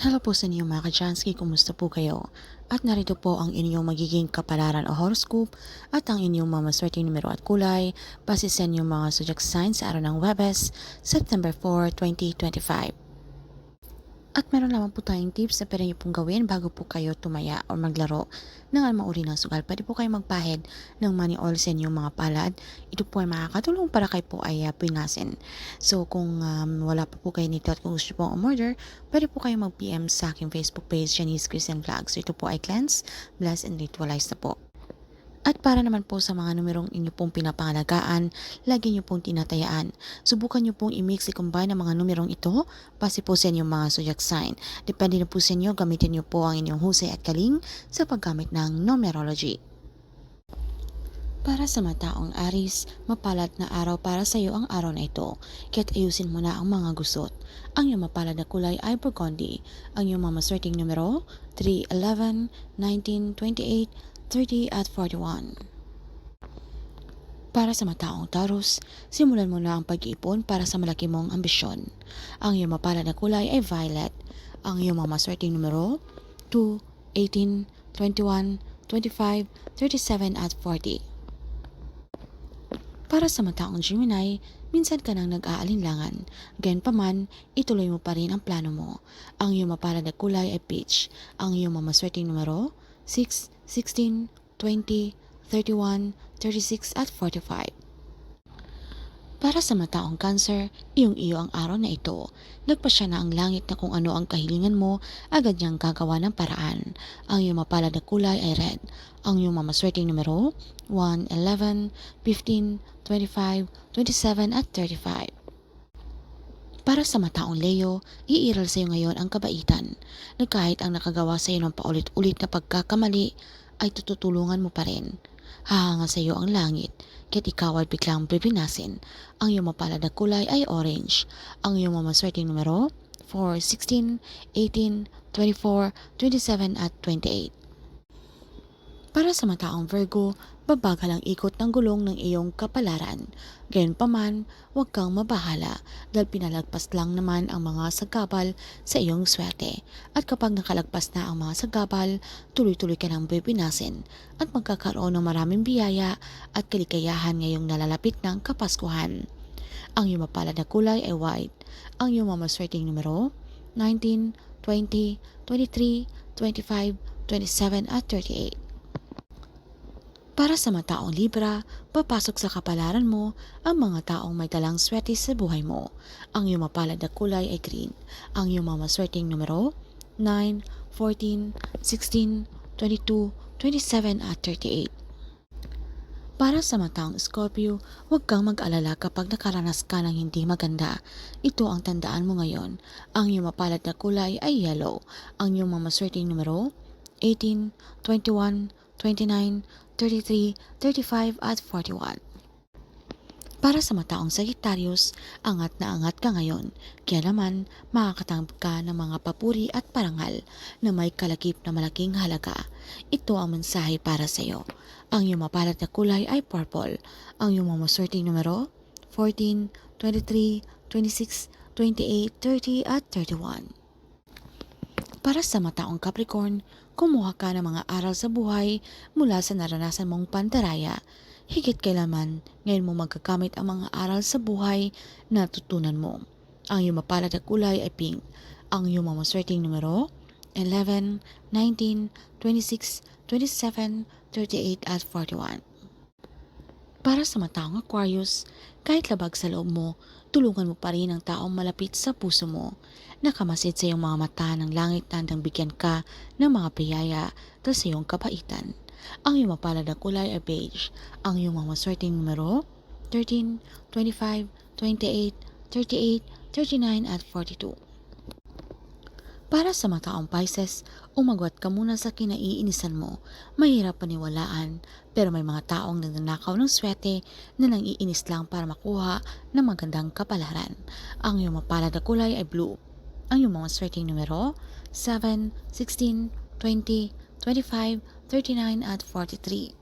Hello po sa inyo mga kajansky, kumusta po kayo? At narito po ang inyong magiging kapalaran o horoscope at ang inyong mga maswerte numero at kulay base sa inyong mga zodiac signs sa araw ng Webes, September 4, 2025. At meron naman po tayong tips na pwede niyo pong gawin bago po kayo tumaya o maglaro ng anumang uri ng sugal. Pwede po kayo magpahid ng money oil sa inyong mga palad. Ito po ay makakatulong para kayo po ay uh, pinasin. So kung um, wala pa po kayo nito at kung gusto po umorder, pwede po kayo mag-PM sa aking Facebook page, Janice Christian Vlog. So ito po ay cleanse, bless, and ritualize na po. At para naman po sa mga numerong inyo pong pinapangalagaan, lagi nyo pong tinatayaan. Subukan nyo pong i-mix, i-combine ang mga numerong ito base po sa inyong mga zodiac sign. Depende na po sa inyo, gamitin nyo po ang inyong husay at kaling sa paggamit ng numerology. Para sa mataong Aris, mapalad na araw para sa iyo ang araw na ito, kaya't ayusin mo na ang mga gusot. Ang iyong mapalad na kulay ay burgundy. Ang iyong mamaswerteng numero, 3, 11, 19, 28, 30 at 41. Para sa mataong Taurus, simulan mo na ang pag-iipon para sa malaki mong ambisyon. Ang iyong mapalad na kulay ay violet. Ang iyong mamaswerteng numero, 2, 18, 21, 25, 37 at 40. Para sa mataong Gemini, minsan ka nang nag-aalinlangan. Gayunpaman, ituloy mo pa rin ang plano mo. Ang iyong mapalad na kulay ay peach. Ang iyong mamaswerteng numero, 6, 16, 20, 31, 36 at 45. Para sa mataong cancer, iyong iyo ang araw na ito. Nagpasya na ang langit na kung ano ang kahilingan mo, agad niyang gagawa ng paraan. Ang iyong mapalad na kulay ay red. Ang iyong mamaswerteng numero, 1, 11, 15, 25, 27 at 35. Para sa mataong Leo, iiral sa iyo ngayon ang kabaitan na kahit ang nakagawa sa iyo ng paulit-ulit na pagkakamali ay tututulungan mo pa rin. Hahanga sa iyo ang langit, kaya't ikaw ay biglang bibinasin. Ang iyong mapalad na kulay ay orange. Ang iyong mamaswerteng numero, 4, 16, 18, 24, 27 at 28. Para sa mataong Virgo, babagal ang ikot ng gulong ng iyong kapalaran. Gayunpaman, huwag kang mabahala dahil pinalagpas lang naman ang mga sagabal sa iyong swerte. At kapag nakalagpas na ang mga sagabal, tuloy-tuloy ka nang bibinasin at magkakaroon ng maraming biyaya at kaligayahan ngayong nalalapit ng Kapaskuhan. Ang iyong mapalad na kulay ay white. Ang iyong mamaswerteng numero, 19, 20, 23, 25, 27 at 38. Para sa mataong Libra, papasok sa kapalaran mo ang mga taong may dalang swerte sa buhay mo. Ang iyong mapalad na kulay ay green. Ang iyong mamaswerteng numero, 9, 14, 16, 22, 27 at 38. Para sa mataong Scorpio, huwag kang mag-alala kapag nakaranas ka ng hindi maganda. Ito ang tandaan mo ngayon. Ang iyong mapalad na kulay ay yellow. Ang iyong mamaswerteng numero, 18, 21, 29, 33, 35 at 41. Para sa mataong Sagittarius, angat na angat ka ngayon. Kaya naman, makakatanggap ka ng mga papuri at parangal na may kalakip na malaking halaga. Ito ang mensahe para sa iyo. Ang iyong mapalad na kulay ay purple. Ang iyong mamaswerteng numero, 14, 23, 26, 28, 30 at 31. Para sa mataong Capricorn, kumuha ka ng mga aral sa buhay mula sa naranasan mong pandaraya. Higit kailaman, ngayon mo magkakamit ang mga aral sa buhay na tutunan mo. Ang iyong mapalad na kulay ay pink. Ang iyong mamaswerteng numero, 11, 19, 26, 27, 38 at 41. Para sa mataong Aquarius, kahit labag sa loob mo, tulungan mo pa rin ang taong malapit sa puso mo. Nakamasid sa iyong mga mata ng langit na bigyan ka ng mga biyaya dahil sa iyong kabaitan. Ang iyong mapalad na kulay ay beige. Ang iyong mga maswerteng numero, 13, 25, 28, 38, 39 at 42. Para sa mataong Pisces, umagwat ka muna sa kinaiinisan mo. Mahirap paniwalaan, pero may mga taong nagnanakaw ng swerte na nangiinis lang para makuha ng magandang kapalaran. Ang iyong mapalad na kulay ay blue. Ang iyong mga swerteng numero, 7, 16, 20, 25, 39 at 43.